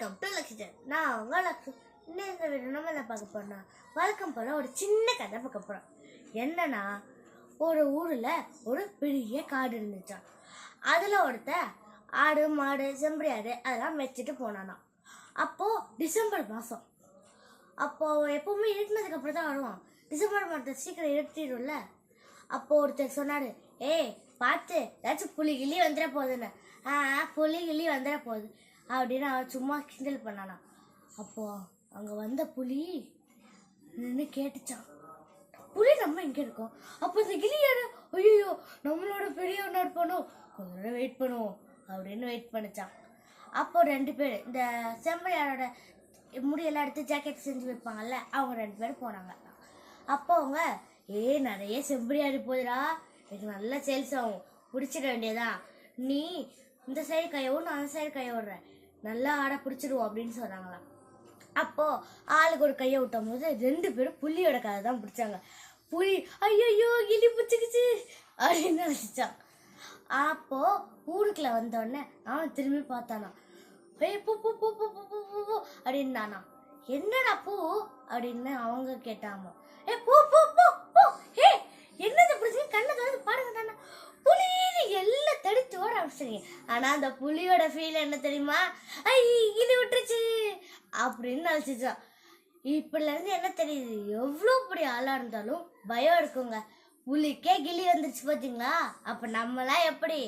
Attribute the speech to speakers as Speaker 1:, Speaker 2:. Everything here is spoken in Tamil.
Speaker 1: வெல்கம் டு லக்ஷன் நான் அவங்க லக்ஷன் இன்னும் இந்த வீடியோ நம்ம என்ன பார்க்க போறோம்னா வழக்கம் போல ஒரு சின்ன கதை பார்க்க போகிறோம் என்னன்னா ஒரு ஊரில் ஒரு பெரிய காடு இருந்துச்சான் அதில் ஒருத்த ஆடு மாடு செம்பரி ஆடு அதெல்லாம் வச்சுட்டு போனானா அப்போது டிசம்பர் மாதம் அப்போது எப்போவுமே இருட்டினதுக்கப்புறம் தான் வருவான் டிசம்பர் மாதத்தை சீக்கிரம் இருட்டிடும்ல அப்போது ஒருத்தர் சொன்னார் ஏய் பார்த்து ஏதாச்சும் புலி கிளி வந்துட போகுதுன்னு ஆ புலி கிளி வந்துட போகுது அப்படின்னு அவன் சும்மா கிண்டல் பண்ணானா. அப்போ அங்கே வந்த புலி நின்று கேட்டுச்சான் புலி நம்ம இங்கே இருக்கோம். அப்போ இந்த கிளியோட ஐயோ நம்மளோட பெரிய ஒன்றா இருப்பானோ கொஞ்ச நேரம் வெயிட் பண்ணுவோம் அப்படின்னு வெயிட் பண்ணிச்சான் அப்போ ரெண்டு பேர் இந்த செம்பையாரோட முடியெல்லாம் எடுத்து ஜாக்கெட் செஞ்சு வைப்பாங்கல்ல அவங்க ரெண்டு பேரும் போனாங்க. அப்போ அவங்க ஏ நிறைய செம்பரியாடி போகுதுடா எனக்கு நல்ல சேல்ஸ் ஆகும். பிடிச்சிட வேண்டியதான் நீ இந்த சைடு கையவும் நான் அந்த சைடு கைய விடுறேன் நல்லா ஆட பிடிச்சிடுவோம் அப்படின்னு சொன்னாங்களாம். அப்போ ஆளுக்கு ஒரு கையை விட்டும் போது ரெண்டு பேரும் புள்ளியோட கதை தான் பிடிச்சாங்க. புலி ஐயோ கிளி பிடிச்சிக்கிச்சு அப்படின்னு அடிச்சான் அப்போ ஊருக்குள்ள வந்தோடனே அவன் திரும்பி பார்த்தானா ஏ பூ பூ பூ பூ பூ பூ பூ அப்படின்னானா என்னடா பூ? அப்படின்னு அவங்க கேட்டாமா ஏ பூ தடுத்து ஆனா அந்த புலியோட ஃபீல் என்ன தெரியுமா? ஐ இது விட்டுருச்சு. அப்படின்னு நினச்சிச்சான் இப்படில இருந்து என்ன தெரியுது? எவ்வளோ இப்படி ஆளாக இருந்தாலும் பயம் இருக்குங்க. புலிக்கே கிளி வந்துருச்சு பார்த்தீங்களா அப்போ நம்மளாம் எப்படி?